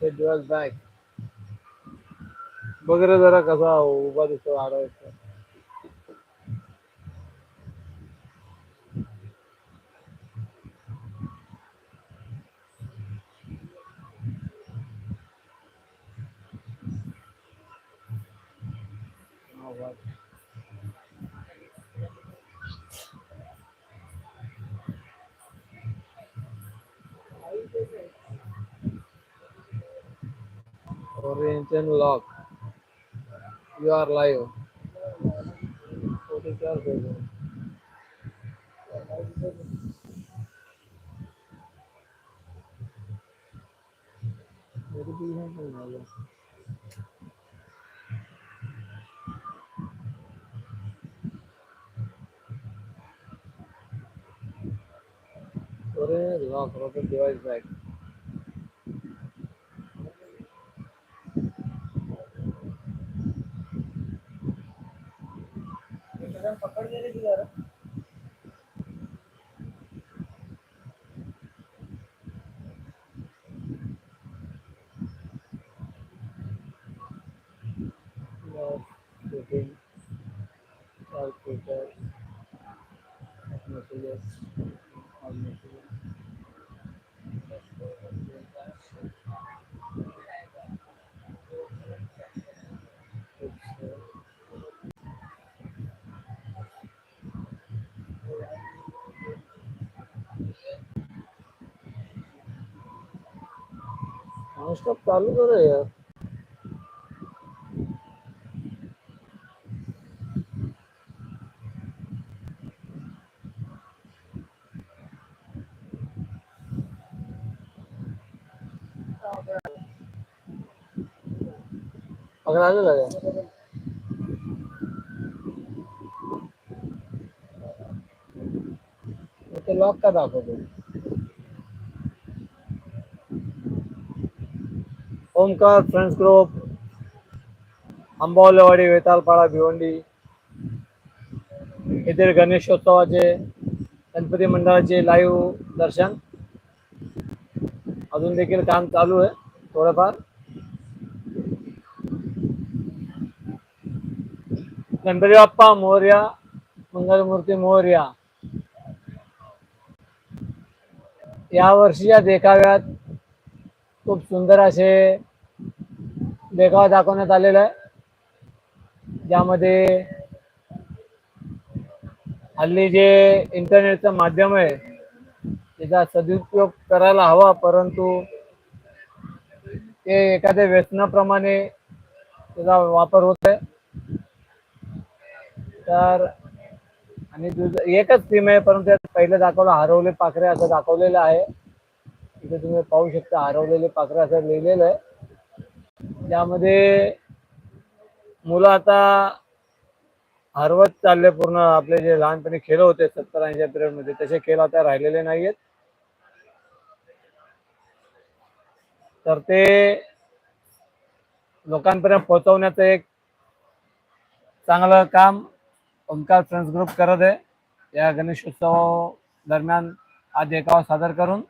ते दिवस बॅक बघ रे जरा कसा उभा दिसतो आडायचा Norwegian log. You are live. Sorry, log, rocket device back. अरे lock rotate device back shooting calculator messages all messages nonstop चालू करो यार पकड़ा नहीं तो लॉक का दाखवतो ओमकार फ्रेंड्स ग्रुप आंबावलेवाडी वेतालपाडा भिवंडी येथील गणेशोत्सवाचे गणपती मंडळाचे लाईव्ह दर्शन. अजून देखील काम चालू आहे थोडंफार. गणपती बाप्पा मोर्या मंगलमूर्ती मोर्या. या वर्षीच्या देखाव्यात खूप सुंदर असे देखावा दाखवण्यात आलेला आहे. ज्यामध्ये हल्ली जे इंटरनेटचं माध्यम आहे त्याचा सदुपयोग करायला हवा परंतु ते एखाद्या व्यसनाप्रमाणे त्याचा वापर होत आहे. तर आणि एकच थीम आहे परंतु त्यात पहिलं दाखवलं हरवले पाखरे असं दाखवलेलं आहे. तिथे तुम्ही पाहू शकता हरवलेले पाखरे असं लिहिलेलं आहे. त्यामध्ये मुलं आता हरवत चालले पूर्ण आपले जे लहानपणी खेळ होते सत्तर ऐंशी पिरियडमध्ये तसे खेळ आता राहिलेले नाहीयेत. तर ते लोकांपर्यंत पोहोचवण्याचं एक चांगलं काम ओमकार फ्रेंड्स ग्रुप करत आहे. या गणेशोत्सव दरम्यान आज देखावा सादर करून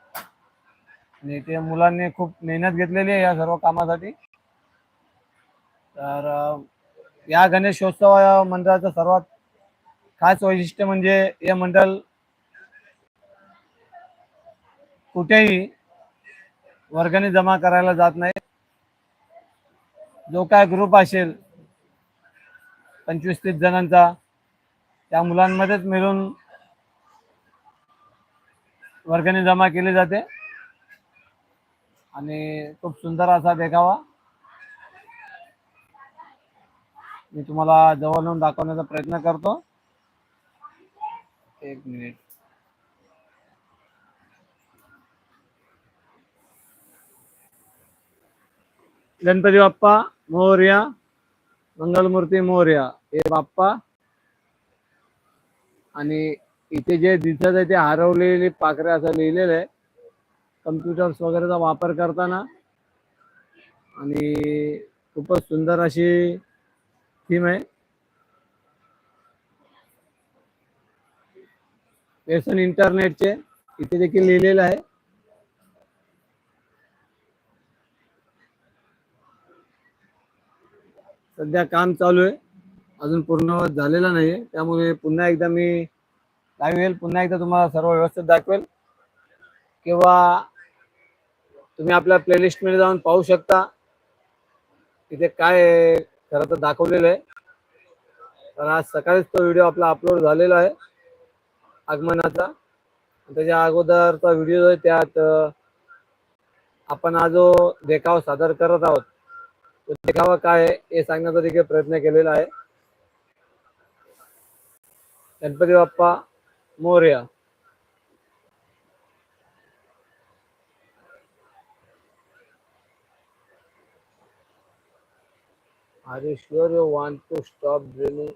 आणि ते मुलांनी खूप मेहनत घेतलेली आहे या सर्व कामासाठी. तर या गणेशोत्सव मंडळाचं सर्वात खास वैशिष्ट्य म्हणजे हे मंडळ कुठेही वर्गणी जमा करायला जात नाही. जो काय ग्रुप असेल पंचवीस तीस जणांचा त्या मुलांमध्येच मिळून वर्गणी जमा केली जाते. आणि खूप सुंदर असा देखावा. मी तुम्हाला जवळ येऊन दाखवण्याचा प्रयत्न करतो. एक मिनिट. गणपती बाप्पा मोर्या मंगलमूर्ती मोर्या हे बाप्पा. आणि इथे जे दिसत आहे ते हरवलेली पाखरे असं लिहिलेलं आहे. कम्प्युटर्स वगैरेचा वापर करताना. आणि खूपच सुंदर अशी थीम आहे. व्यसन इंटरनेटचे इथे देखील लिहिलेलं आहे. सध्या काम चालू आहे. अजून पूर्ण झालेलं नाही आहे त्यामुळे पुन्हा एकदा मी लाईव्ह येईल. पुन्हा एकदा तुम्हाला सर्व व्यवस्थित दाखवेल. किंवा तुम्ही आपल्या प्लेलिस्टमध्ये जाऊन पाहू शकता. तिथे काय खरं तर दाखवलेलं आहे. तर आज सकाळीच तो व्हिडिओ आपला अपलोड झालेला आहे आगमनाचा. त्याच्या अगोदरचा व्हिडिओ आहे त्यात आपण हा जो देखावा सादर करत आहोत तो देखावा काय आहे हे सांगण्याचा देखील प्रयत्न केलेला आहे. Ganpati Bappa Morya. Are you sure you want to stop drilling